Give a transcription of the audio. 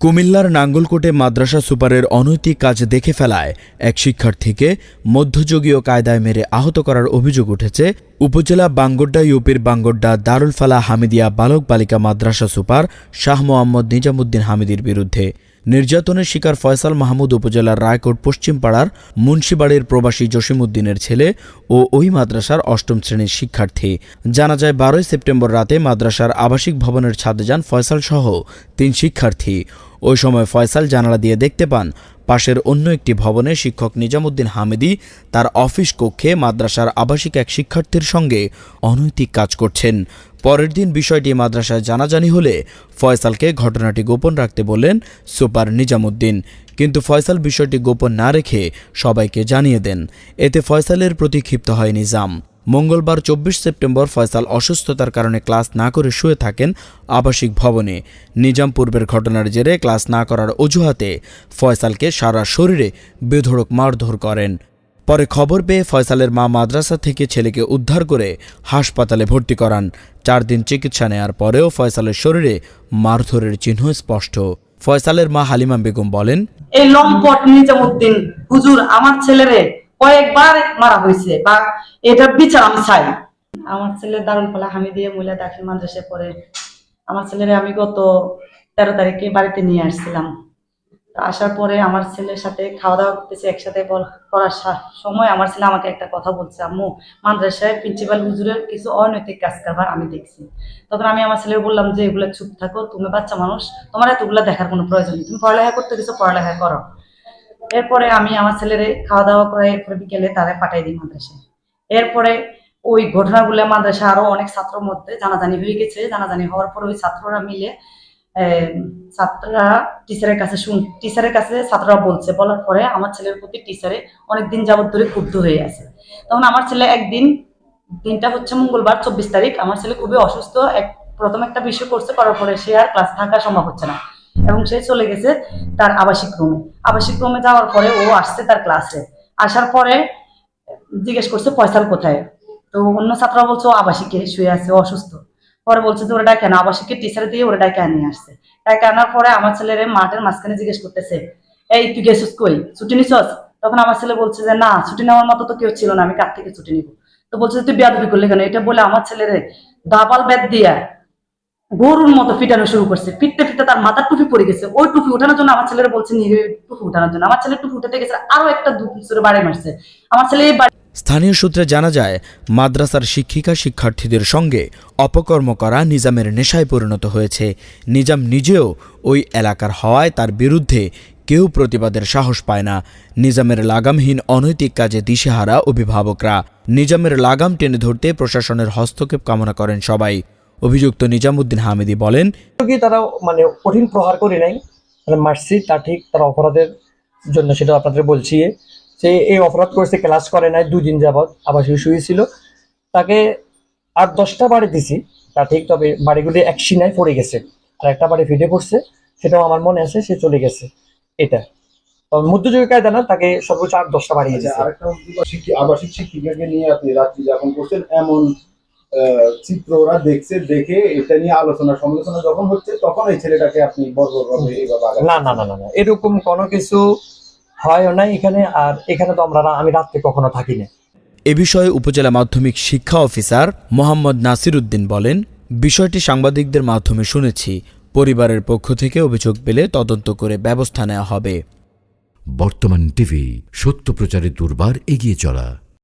কুমিল্লার নাঙ্গলকোটে মাদ্রাসা সুপারের অনৈতিক কাজ দেখে ফেলায় এক শিক্ষার্থীকে মধ্যযুগীয় কায়দায় মেরে আহত করার অভিযোগ উঠেছে উপজেলা বাঙ্গড্ডা ইউপির বাঙ্গড্ডা দারুল ফালা হামিদিয়া বালক বালিকা মাদ্রাসা সুপার শাহ মোহাম্মদ নিজামুদ্দিন হামিদির বিরুদ্ধে। নির্যাতনের শিকার ফয়সাল মাহমুদ উপজেলার রায়কোট পশ্চিমপাড়ার মুন্সিবাড়ির প্রবাসী জসিমুদ্দিনের ছেলে ও ওই মাদ্রাসার অষ্টম শ্রেণির শিক্ষার্থী। জানা যায়, বারোই সেপ্টেম্বর রাতে মাদ্রাসার আবাসিক ভবনের ছাদে যান ফয়সাল সহ তিন শিক্ষার্থী। ওই সময় ফয়সাল জানালা দিয়ে দেখতে পান, পাশের অন্য একটি ভবনে শিক্ষক নিজামুদ্দিন হামিদি তার অফিস কক্ষে মাদ্রাসার আবাসিক এক শিক্ষার্থীর সঙ্গে অনৈতিক কাজ করছেন। পরের দিন বিষয়টি মাদ্রাসায় জানাজানি হলে ফয়সালকে ঘটনাটি গোপন রাখতে বললেন সুপার নিজামুদ্দিন। কিন্তু ফয়সাল বিষয়টি গোপন না রেখে সবাইকে জানিয়ে দেন। এতে ফয়সালের প্রতি ক্ষিপ্ত হয় নিজাম। মঙ্গলবার চব্বিশ সেপ্টেম্বর ফয়সাল অসুস্থতার কারণে ক্লাস না করে শুয়ে থাকেন আবাসিক ভবনে। নিজাম পূর্বের ঘটনার জেরে ক্লাস না করার অজুহাতে ফয়সালকে সারা শরীরে বেধড়ক মারধর করেন। পরে খবর পেয়ে ফয়সালের মা মাদ্রাসা থেকে ছেলেকে উদ্ধার করে হাসপাতালে ভর্তি করান। চার দিন চিকিৎসা নেয়ার পরেও ফয়সালের শরীরে মারধরের চিহ্ন স্পষ্ট। ফয়সালের মা হালিমা বেগম বলেন এই লম্পট নিজামুদ্দিন হুজুর আমার ছেলেরে কয়েকবার মারা হয়েছে বা এটার বিচার আমি চাই। আমার ছেলে দারুল পালা হামিদিয়া মহিলা দাখিল মাদ্রাসায় পড়ে। আমার ছেলেরে আমি গত তেরো তারিখে বাড়িতে নিয়ে আসছিলাম। আসার পরে আমার ছেলের সাথে খাওয়া দাওয়া করতেছে, একসাথে করার সময় আমার ছেলে আমাকে একটা কথা বলছে, আম্মু মাদ্রাসায় প্রিন্সিপাল হুজুরের কিছু অনৈতিক কাজ কারবার আমি দেখছি। তখন আমি আমার ছেলে বললাম যে, এগুলো চুপ থাকো, তুমি বাচ্চা মানুষ, তোমার এতগুলো দেখার কোনো প্রয়োজন নেই, তুমি পড়ালেখা করতে গেছো পড়ালেখা করো। এরপরে আমি আমার ছেলের খাওয়া দাওয়া করে এরপরে বিকেলে তারে পাঠাই দিই মাদ্রাসায়। এরপরে ওই ঘটনাগুলো মাদ্রাসা আরও অনেক ছাত্রর মধ্যে জানাজানি হয়ে গেছে, জানাজানি হওয়ার পর ওই ছাত্ররা মিলে ছাত্ররা টিচারের কাছে শুন টিচারের কাছে ছাত্ররা বলছে, বলার পরে আমার ছেলের প্রতি টিচারে অনেকদিন যাবত ধরে ক্ষুব্ধ হয়ে আছে। তখন আমার ছেলে একদিন, দিনটা হচ্ছে মঙ্গলবার, চব্বিশ তারিখ, আমার ছেলে খুবই অসুস্থ, এক, প্রথম একটা বিষয় করছে, করার পরে সে আর ক্লাস থাকা সম্ভব হচ্ছে না। এবং সে চলে গেছে তার আবাসিক রুমে আবাসিক রুমে যাওয়ার পরে ও আসছে তার ক্লাসে আসার পরে জিজ্ঞেস করছে, ফয়সাল কোথায়? তো অন্য ছাত্ররা বলছে, ও আবাসিকে শুয়ে আছে অসুস্থ। পরে বলছে যে, ওরা ডাকে না আবাসিকে টিচার দিয়ে ওরা ডাকে নিয়ে আসছে। ডাকে আনার পরে আমার ছেলের মাঠের মাঝখানে জিজ্ঞেস করতেছে, এই, তুই গেছিস কই? ছুটি নিছস? তখন আমার ছেলে বলছে যে, না, ছুটি নেওয়ার মতো তো কেউ ছিল না, আমি কার থেকে ছুটি নিব? তো বলছে তুই বেয়াদবি করলি কেন? এটা বলে আমার ছেলের দাবাল ব্যাট দিয়া গরুর মতো পিটানো শুরু করছে। পিটতে পিটতে তার মাথার টুপি পড়ে গেছে। ওই টুপি ওঠানোর জন্য আমার ছেলেরা বলছে টুপি উঠানোর জন্য। আমার ছেলে টুপি উঠাতে গেছে, আরও একটা দু পিছনে বাড়ি মারছে। আমার ছেলে এই বাড়ি স্থানীয় সূত্রে জানা যায়, মাদ্রাসার শিক্ষিকা শিক্ষার্থীদের সঙ্গে অপকর্ম করা নিজামের নেশায় পরিণত হয়েছে। নিজাম নিজেও ওই এলাকার হওয়ায় তার বিরুদ্ধে কেউ প্রতিবাদের সাহস পায় না। নিজামের লাগামহীন অনৈতিক কাজে দিশেহারা অভিভাবকরা। নিজামের লাগাম টেনে ধরতে প্রশাসনের হস্তক্ষেপ কামনা করেন সবাই। অভিযুক্ত নিজামুদ্দিন হামিদি বলেন তারা মানে কঠিন প্রহার করে নাই। মানে মারছি তা ঠিক তার অপরাধের জন্য সেটা আপনাদের বলছি। সে এই অপরাধ করেছে ক্লাস করে নাই দুদিন যাবৎ আবার সে শুয়েছিল তাকে আট দশটা বাড়ি দিছি তা ঠিক তবে বাড়িগুলি এক সিনায় পড়ে গেছে। আর একটা বাড়ি ফিটে পড়ছে সেটাও আমার মনে আছে সে চলে গেছে। এটা। তবে মধ্যযুগের কায়দা না তাকে সর্বোচ্চ আট দশটা বাড়ি আচ্ছা, আবাসিক শিক্ষিকাকে নিয়ে আপনি রাত্রি যাপন করছেন এমন চিত্র ওরা দেখছে দেখে এটা নিয়ে আলোচনা সমালোচনা যখন হচ্ছে তখন এই ছেলেটাকে আপনি বর্বরভাবে না না না না এরকম কোনো কিছু হয় নাই এখানে আর এখানে তো আমরা আমি রাত্রে কখনো থাকি না এ বিষয়ে উপজেলা মাধ্যমিক শিক্ষা অফিসার মোহাম্মদ নাসির উদ্দিন বলেন বিষয়টি সাংবাদিকদের মাধ্যমে শুনেছি। পরিবারের পক্ষ থেকে অভিযোগ পেলে তদন্ত করে ব্যবস্থা নেওয়া হবে। বর্তমান টিভি সত্য প্রচারে দুর্বার এগিয়ে চলা।